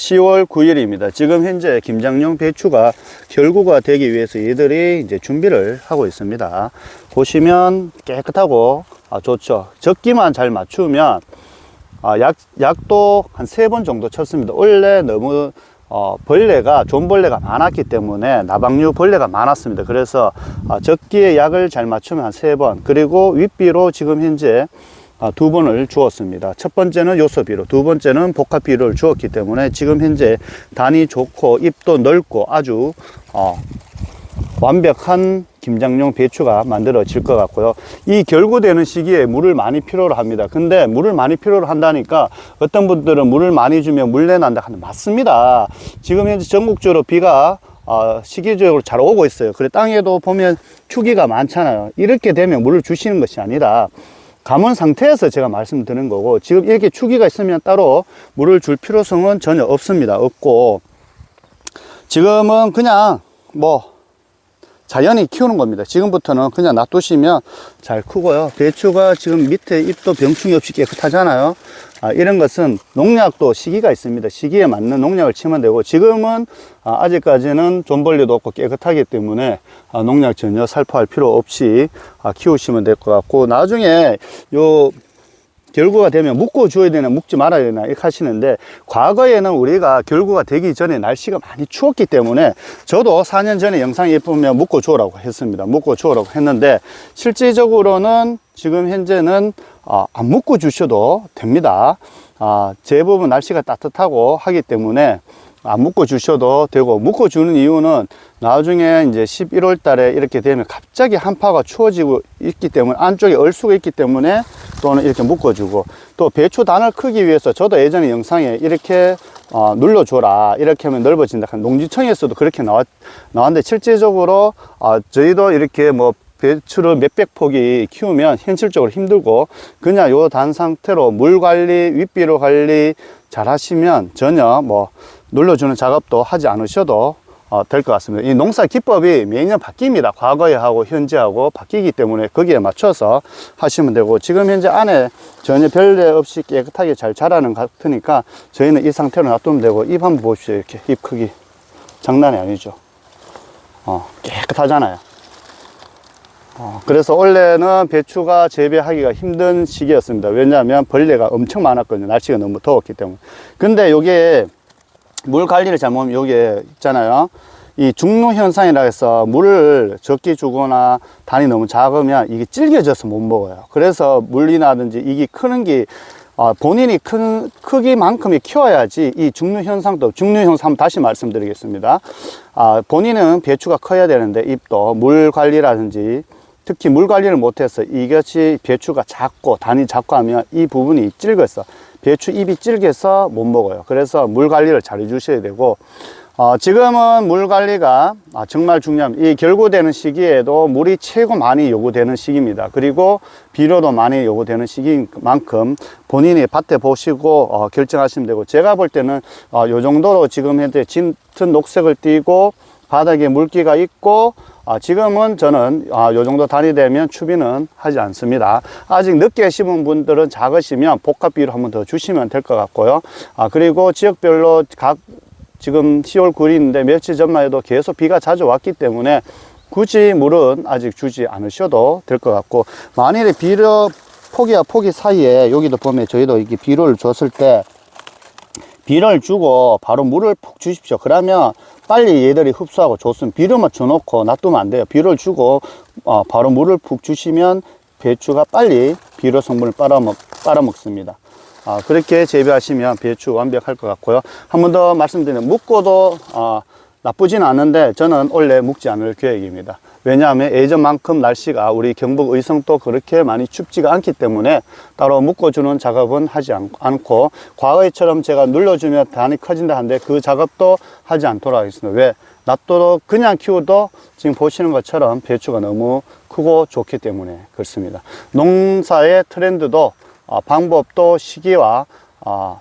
10월 9일입니다. 지금 현재 김장용 배추가 결구가 되기 위해서 얘들이 이제 준비를 하고 있습니다. 보시면 깨끗하고 아, 좋죠. 적기만 잘 맞추면 아, 약, 약도 한 세 번 정도 쳤습니다. 원래 너무 어, 벌레가 존벌레가 많았기 때문에 나방류 벌레가 많았습니다. 그래서 아, 적기에 약을 잘 맞추면 한 세 번 그리고 윗비로 지금 현재 아, 두 번을 주었습니다. 첫 번째는 요소비로, 두 번째는 복합비를 주었기 때문에 지금 현재 단이 좋고 잎도 넓고 아주 어, 완벽한 김장용 배추가 만들어질 것 같고요. 이 결구되는 시기에 물을 많이 필요로 합니다. 근데 물을 많이 필요로 한다니까 어떤 분들은 물을 많이 주면 물내 난다 하는 맞습니다. 지금 현재 전국적으로 비가 어, 시기적으로 잘 오고 있어요. 그래 땅에도 보면 추기가 많잖아요. 이렇게 되면 물을 주시는 것이 아니라 감은 상태에서 제가 말씀드린 거고 지금 이렇게 추기가 있으면 따로 물을 줄 필요성은 전혀 없습니다. 없고 지금은 그냥 뭐 자연히 키우는 겁니다. 지금부터는 그냥 놔두시면 잘 크고요. 배추가 지금 밑에 잎도 병충이 없이 깨끗하잖아요. 아, 이런 것은 농약도 시기가 있습니다. 시기에 맞는 농약을 치면 되고 지금은 아, 아직까지는 존벌레도 없고 깨끗하기 때문에 아, 농약 전혀 살포할 필요 없이 아, 키우시면 될 것 같고 나중에 요 결구가 되면 묶어 줘야 되나 묶지 말아야 되나 이렇게 하시는데 과거에는 우리가 결구가 되기 전에 날씨가 많이 추웠기 때문에 저도 4년 전에 영상에 보면 묶어 주라고 했습니다. 묶어 주라고 했는데 실질적으로는 지금 현재는 아, 안 묶어 주셔도 됩니다. 아, 대부분 날씨가 따뜻하고 하기 때문에 안 묶어 주셔도 되고 묶어 주는 이유는 나중에 이제 11월 달에 이렇게 되면 갑자기 한파가 추워지고 있기 때문에 안쪽에 얼수가 있기 때문에 또는 이렇게 묶어 주고 또 배추 단을 크기 위해서 저도 예전에 영상에 이렇게 어, 눌러줘라. 이렇게 하면 넓어진다. 농지청에서도 그렇게 나왔, 나왔는데 실제적으로 어, 저희도 이렇게 뭐 배추를 몇백 포기 키우면 현실적으로 힘들고 그냥 요 단 상태로 물 관리, 윗비료 관리 잘 하시면 전혀 뭐 눌러주는 작업도 하지 않으셔도 어, 될 것 같습니다. 이 농사 기법이 매년 바뀝니다. 과거에 하고 현재하고 바뀌기 때문에 거기에 맞춰서 하시면 되고 지금 현재 안에 전혀 별일 없이 깨끗하게 잘 자라는 것 같으니까 저희는 이 상태로 놔두면 되고 잎 한번 보십시오. 이렇게 잎 크기 장난이 아니죠. 어, 깨끗하잖아요. 어, 그래서 원래는 배추가 재배하기가 힘든 시기였습니다. 왜냐하면 벌레가 엄청 많았거든요. 날씨가 너무 더웠기 때문에. 근데 요게 물 관리를 잘못하면 요게 있잖아요. 이 중로 현상이라 해서 물을 적게 주거나 단이 너무 작으면 이게 질겨져서 못 먹어요. 그래서 물이나든지 이게 크는 게 어, 본인이 큰 크기만큼이 키워야지 이 중류 현상도 중류 현상 다시 말씀드리겠습니다. 아, 본인은 배추가 커야 되는데 잎도 물 관리라든지 특히 물 관리를 못해서 이것이 배추가 작고 단이 작고 하면 이 부분이 질겨서 배추 잎이 질겨서 못 먹어요. 그래서 물 관리를 잘 해주셔야 되고 어, 지금은 물 관리가 아, 정말 중요합니다. 이 결고되는 시기에도 물이 최고 많이 요구되는 시기입니다. 그리고 비료도 많이 요구되는 시기인 만큼 본인이 밭에 보시고 어, 결정하시면 되고 제가 볼 때는 어, 요 정도로 지금 현재 짙은 녹색을 띠고 바닥에 물기가 있고 아, 지금은 저는 아, 요 정도 단위 되면 추비는 하지 않습니다. 아직 늦게 심은 분들은 작으시면 복합비로 한번 더 주시면 될 것 같고요. 아, 그리고 지역별로 각 지금 10월 9일인데 며칠 전만 해도 계속 비가 자주 왔기 때문에 굳이 물은 아직 주지 않으셔도 될 것 같고 만일에 비료 포기와 포기 사이에 여기도 보면 저희도 이렇게 비료를 줬을 때 비료를 주고 바로 물을 푹 주십시오. 그러면 빨리 얘들이 흡수하고 좋습니다. 비료만 줘놓고 놔두면 안 돼요. 비료를 주고 어, 바로 물을 푹 주시면 배추가 빨리 비료 성분을 빨아먹, 빨아먹습니다. 아, 그렇게 재배하시면 배추 완벽할 것 같고요. 한 번 더 말씀드리면 묵고도 어, 나쁘진 않은데 저는 원래 묵지 않을 계획입니다. 왜냐하면 예전만큼 날씨가 우리 경북 의성도 그렇게 많이 춥지가 않기 때문에 따로 묶어주는 작업은 하지 않, 않고 과거에처럼 제가 눌러주면 단이 커진다 하는데 그 작업도 하지 않도록 하겠습니다. 왜? 놔둬도 그냥 키워도 지금 보시는 것처럼 배추가 너무 크고 좋기 때문에 그렇습니다. 농사의 트렌드도 어, 방법도 시기와 어,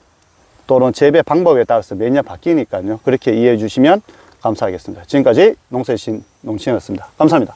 또는 재배 방법에 따라서 매년 바뀌니까요. 그렇게 이해해 주시면 감사하겠습니다. 지금까지 농사신 농신이었습니다. 감사합니다.